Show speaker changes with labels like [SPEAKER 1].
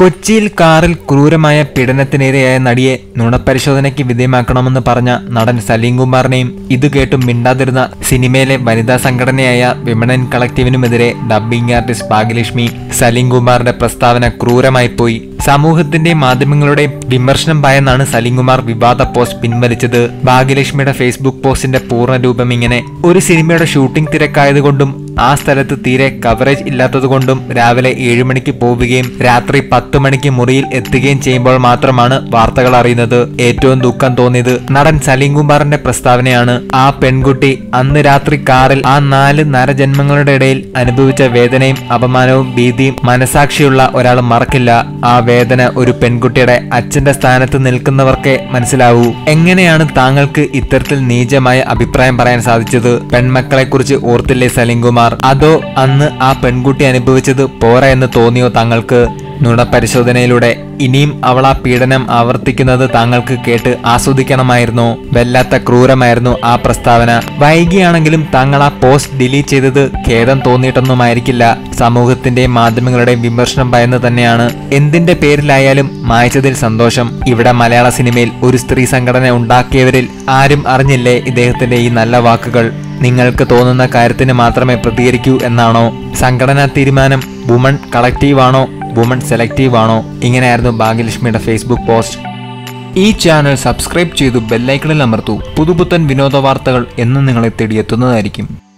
[SPEAKER 1] കൊച്ചിയിൽ കാറിൽ ക്രൂരമായ പീഡനത്തിനിരയായ നടിയെ നുണപരിശോധനയ്ക്ക് വിധേയമാക്കണമെന്ന് പറഞ്ഞ നടൻ സലീം കുമാറിനെയും ഇത് കേട്ടും മിണ്ടാതിരുന്ന സിനിമയിലെ വനിതാ സംഘടനയായ വിമണൻ കളക്റ്റീവിനുമെതിരെ ഡബ്ബിംഗ് ആർട്ടിസ്റ്റ് ഭാഗ്യലക്ഷ്മി സലീം കുമാറിന്റെ പ്രസ്താവന ക്രൂരമായി പോയി. സമൂഹത്തിന്റെ മാധ്യമങ്ങളുടെ വിമർശനം ഭയന്നാണ് സലീം കുമാർ വിവാദ പോസ്റ്റ് പിൻവലിച്ചത്. ഭാഗ്യലക്ഷ്മിയുടെ ഫേസ്ബുക്ക് പോസ്റ്റിന്റെ പൂർണരൂപം ഇങ്ങനെ ഒരു സിനിമയുടെ ഷൂട്ടിംഗ് തിരക്കായതുകൊണ്ടും ആ സ്ഥലത്ത് തീരെ കവറേജ് ഇല്ലാത്തതുകൊണ്ടും രാവിലെ ഏഴ് മണിക്ക് പോവുകയും രാത്രി പത്ത് മണിക്ക് മുറിയിൽ എത്തുകയും ചെയ്യുമ്പോൾ മാത്രമാണ് വാർത്തകൾ അറിയുന്നത്. ഏറ്റവും ദുഃഖം തോന്നിയത് നടൻ സലീം കുമാറിന്റെ പ്രസ്താവനയാണ്. ആ പെൺകുട്ടി അന്ന് രാത്രി കാറിൽ ആ നാല് നരജന്മങ്ങളുടെ ഇടയിൽ അനുഭവിച്ച വേദനയും അപമാനവും ഭീതിയും മനസാക്ഷിയുള്ള ഒരാൾ മറക്കില്ല. ആ വേദന ഒരു പെൺകുട്ടിയുടെ അച്ഛന്റെ സ്ഥാനത്ത് നിൽക്കുന്നവർക്കേ മനസ്സിലാവൂ. എങ്ങനെയാണ് താങ്കൾക്ക് ഇത്തരത്തിൽ നീചമായ അഭിപ്രായം പറയാൻ സാധിച്ചത്? പെൺമക്കളെ കുറിച്ച് ഓർത്തില്ലേ സലീം കുമാർ? അതോ അന്ന് ആ പെൺകുട്ടി അനുഭവിച്ചത് പോരാ എന്ന് തോന്നിയോ താങ്കൾക്ക് നുണപരിശോധനയിലൂടെ ഇനിയും അവൾ ആ പീഡനം ആവർത്തിക്കുന്നത് താങ്കൾക്ക് കേട്ട് ആസ്വദിക്കണമായിരുന്നു. വല്ലാത്ത ക്രൂരമായിരുന്നു ആ പ്രസ്താവന. വൈകിയാണെങ്കിലും താങ്കൾ ആ പോസ്റ്റ് ഡിലീറ്റ് ചെയ്തത് ഖേദം തോന്നിയിട്ടൊന്നുമായിരിക്കില്ല. സമൂഹത്തിന്റെയും മാധ്യമങ്ങളുടെയും വിമർശനം ഭയന്ന് തന്നെയാണ്. എന്തിന്റെ പേരിലായാലും മായച്ചതിൽ സന്തോഷം. ഇവിടെ മലയാള സിനിമയിൽ ഒരു സ്ത്രീ സംഘടന ഉണ്ടാക്കിയവരിൽ ആരും അറിഞ്ഞില്ലേ ഇദ്ദേഹത്തിന്റെ ഈ നല്ല വാക്കുകൾ? നിങ്ങൾക്ക് തോന്നുന്ന കാര്യത്തിന് മാത്രമേ പ്രതികരിക്കൂ എന്നാണോ? സംഘടനാ തീരുമാനം വുമൺ കളക്റ്റീവാണോ വുമൺ സെലക്റ്റീവാണോ ഇങ്ങനെയായിരുന്നു ഭാഗ്യലക്ഷ്മിയുടെ ഫേസ്ബുക്ക് പോസ്റ്റ് ഈ ചാനൽ സബ്സ്ക്രൈബ് ചെയ്തു ബെല്ലൈക്കണിൽ അമർത്തൂ. പുതുപുത്തൻ വിനോദ വാർത്തകൾ എന്നും നിങ്ങളെ തേടിയെത്തുന്നതായിരിക്കും.